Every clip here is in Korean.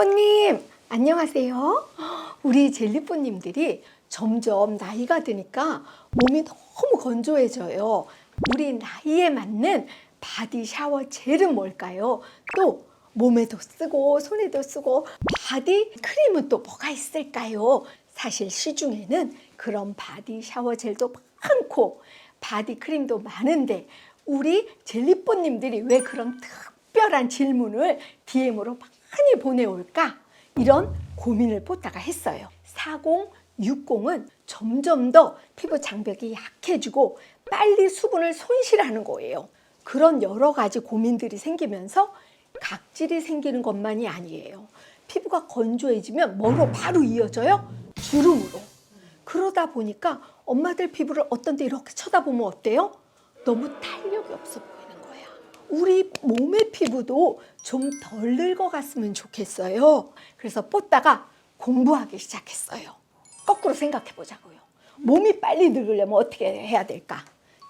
젤리뽀님 안녕하세요. 우리 젤리뽀님들이 점점 나이가 드니까 몸이 너무 건조해져요. 우리 나이에 맞는 바디 샤워 젤은 뭘까요? 또 몸에도 쓰고 손에도 쓰고 바디 크림은 또 뭐가 있을까요? 사실 시중에는 그런 바디 샤워 젤도 많고 바디 크림도 많은데 우리 젤리뽀님들이 왜 그런 특별한 질문을 DM으로 많이 보내올까? 이런 고민을 뽀다가 했어요. 4060은 점점 더 피부 장벽이 약해지고 빨리 수분을 손실하는 거예요. 그런 여러 가지 고민들이 생기면서 각질이 생기는 것만이 아니에요. 피부가 건조해지면 뭐로 바로 이어져요? 주름으로. 그러다 보니까 엄마들 피부를 어떤 때 이렇게 쳐다보면 어때요? 너무 탄력이 없어 거야. 우리 몸의 피부도 좀 덜 늙어갔으면 좋겠어요. 그래서 뽀다가 공부하기 시작했어요. 거꾸로 생각해 보자고요. 몸이 빨리 늙으려면 어떻게 해야 될까?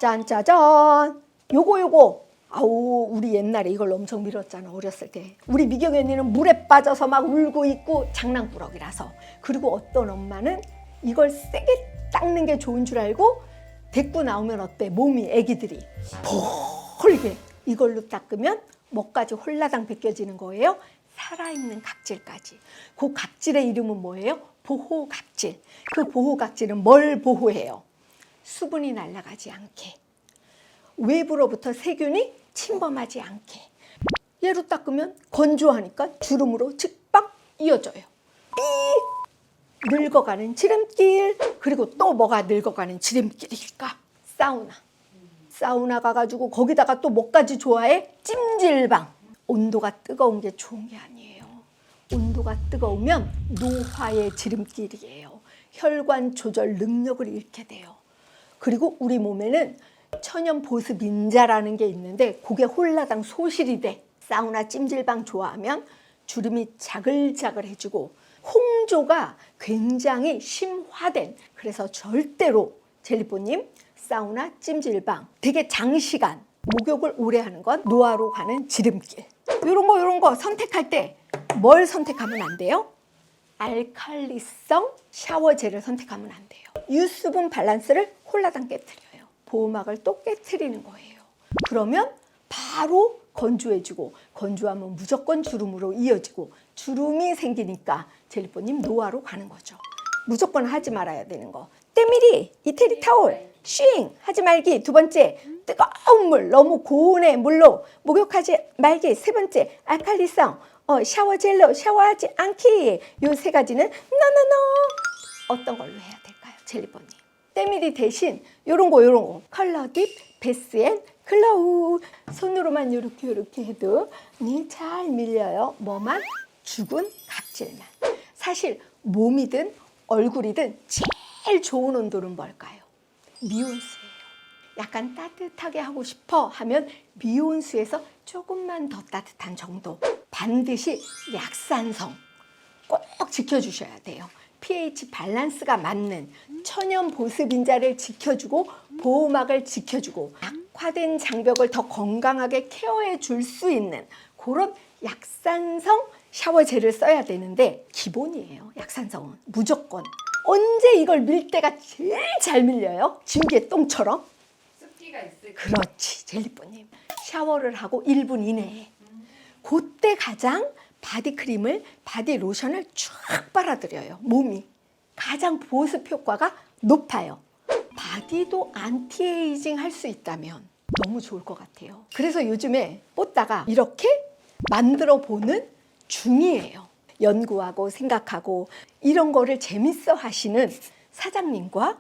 짠짜잔! 요거 요거! 아우 우리 옛날에 이걸 엄청 밀었잖아 어렸을 때 우리 미경 언니는 물에 빠져서 막 울고 있고 장난꾸러기라서 그리고 어떤 엄마는 이걸 세게 닦는 게 좋은 줄 알고 데리고 나오면 어때 몸이 애기들이 폴게 이걸로 닦으면 뭐까지 홀라당 벗겨지는 거예요. 살아있는 각질까지. 그 각질의 이름은 뭐예요? 보호 각질. 그 보호 각질은 뭘 보호해요? 수분이 날아가지 않게. 외부로부터 세균이 침범하지 않게. 얘로 닦으면 건조하니까 주름으로 즉박 이어져요. 삐 늙어가는 지름길 그리고 또 뭐가 늙어가는 지름길일까? 사우나. 사우나 가가지고 거기다가 또 뭐까지 좋아해? 찜질방. 온도가 뜨거운 게 좋은 게 아니에요. 온도가 뜨거우면 노화의 지름길이에요. 혈관 조절 능력을 잃게 돼요. 그리고 우리 몸에는 천연 보습 인자라는 게 있는데 그게 홀라당 소실이 돼. 사우나 찜질방 좋아하면 주름이 자글자글해지고 홍조가 굉장히 심화된 그래서 절대로 젤리뽀님 사우나 찜질방 되게 장시간 목욕을 오래 하는 건 노화로 가는 지름길 이런 거 이런 거 선택할 때 뭘 선택하면 안 돼요? 알칼리성 샤워젤을 선택하면 안 돼요. 유수분 밸런스를 홀라당 깨뜨려요. 보호막을 또 깨뜨리는 거예요. 그러면 바로 건조해지고 건조하면 무조건 주름으로 이어지고 주름이 생기니까 젤리뽀님 노화로 가는 거죠. 무조건 하지 말아야 되는 거. 때밀이 이태리 타올 쉬잉 하지 말기. 두 번째 뜨거운 물 너무 고온의 물로 목욕하지 말기. 세 번째 알칼리성. 어, 샤워 젤로 샤워하지 않기. 요 세 가지는 노노노 어떤 걸로 해야 될까요 젤리뽀님? 때밀이 대신 요런 거 요런 거. 컬러 딥 베스앤 글로우. 손으로만 요렇게 요렇게 해도 네, 잘 밀려요. 뭐만? 죽은 각질만. 사실 몸이든 얼굴이든 제일 좋은 온도는 뭘까요 미온수예요 약간 따뜻하게 하고 싶어 하면 미온수에서 조금만 더 따뜻한 정도 반드시 약산성 꼭 지켜주셔야 돼요. pH 밸런스가 맞는 천연 보습 인자를 지켜주고 보호막을 지켜주고 악화된 장벽을 더 건강하게 케어해 줄 수 있는 그런 약산성 샤워젤을 써야 되는데 기본이에요. 약산성은 무조건 언제 이걸 밀 때가 제일 잘 밀려요? 지우개 똥처럼? 습기가 있을 때. 그렇지 젤리뽀님. 샤워를 하고 1분 이내에. 그때 가장 바디크림을 바디 로션을 쫙 빨아들여요 몸이. 가장 보습 효과가 높아요. 바디도 안티에이징 할 수 있다면 너무 좋을 것 같아요. 그래서 요즘에 뽀다가 이렇게 만들어 보는 중이에요 연구하고 생각하고 이런 거를 재밌어 하시는 사장님과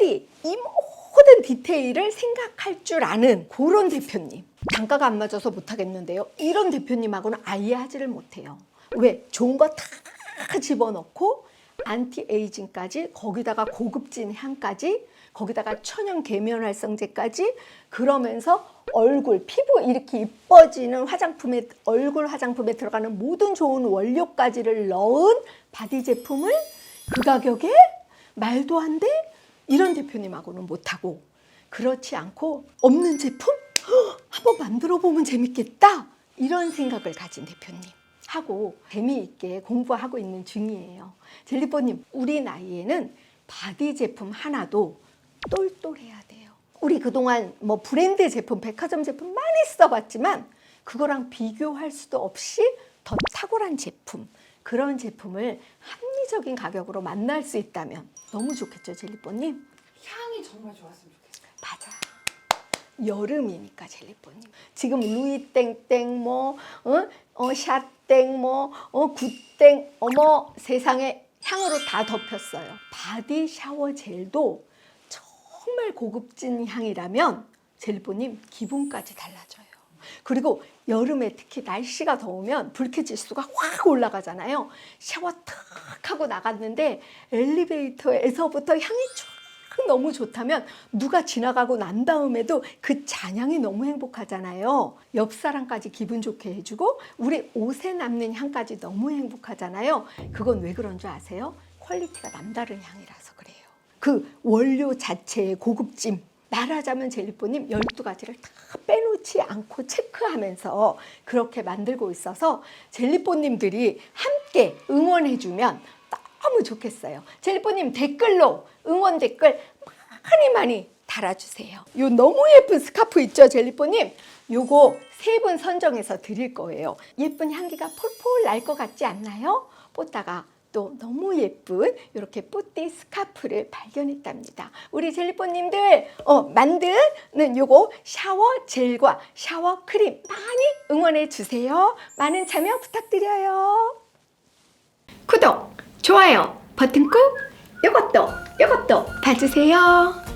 일일이 이 모든 디테일을 생각할 줄 아는 그런 대표님. 단가가 안 맞아서 못하겠는데요. 이런 대표님하고는 아예 하지를 못해요. 왜? 좋은 거 다 집어넣고 안티에이징까지 거기다가 고급진 향까지 거기다가 천연 계면 활성제까지 그러면서 얼굴 피부 이렇게 이뻐지는 화장품에 얼굴 화장품에 들어가는 모든 좋은 원료까지를 넣은 바디 제품을 그 가격에 말도 안 돼? 이런 대표님하고는 못하고 그렇지 않고 없는 제품 헉, 한번 만들어 보면 재밌겠다 이런 생각을 가진 대표님 하고 재미있게 공부하고 있는 중이에요. 젤리뽀님, 우리 나이에는 바디 제품 하나도 똘똘해야 돼요. 우리 그동안 뭐 브랜드 제품, 백화점 제품 많이 써봤지만 그거랑 비교할 수도 없이 더 탁월한 제품, 그런 제품을 합리적인 가격으로 만날 수 있다면 너무 좋겠죠, 젤리뽀님? 향이 정말 좋았으면 좋겠어요. 맞아. 여름이니까 젤리뽀님. 지금 루이 땡땡 뭐, 어, 어 샷땡 뭐, 어 굿땡, 어머 세상에 향으로 다 덮였어요. 바디 샤워 젤도 정말 고급진 향이라면 젤리뽀님 기분까지 달라져요. 그리고 여름에 특히 날씨가 더우면 불쾌지수가 확 올라가잖아요. 샤워 탁 하고 나갔는데 엘리베이터에서부터 향이 쫙 너무 좋다면 누가 지나가고 난 다음에도 그 잔향이 너무 행복하잖아요. 옆 사람까지 기분 좋게 해주고 우리 옷에 남는 향까지 너무 행복하잖아요. 그건 왜 그런 줄 아세요? 퀄리티가 남다른 향이라서 그래요. 그 원료 자체의 고급짐. 말하자면 젤리뽀님 12가지를 다 빼놓지 않고 체크하면서 그렇게 만들고 있어서 젤리뽀님들이 함께 응원해주면 너무 좋겠어요. 젤리뽀님 댓글로 응원 댓글 많이 많이 달아주세요. 요 너무 예쁜 스카프 있죠, 젤리뽀님? 요거 세 분 선정해서 드릴 거예요. 예쁜 향기가 폴폴 날 것 같지 않나요? 뽑다가 또 너무 예쁜 이렇게 뿌띠 스카프를 발견했답니다. 우리 젤리뽀님들 어, 만드는 요거 샤워 젤과 샤워 크림 많이 응원해 주세요. 많은 참여 부탁드려요. 구독, 좋아요 버튼 꾹 요것도 요것도 봐주세요.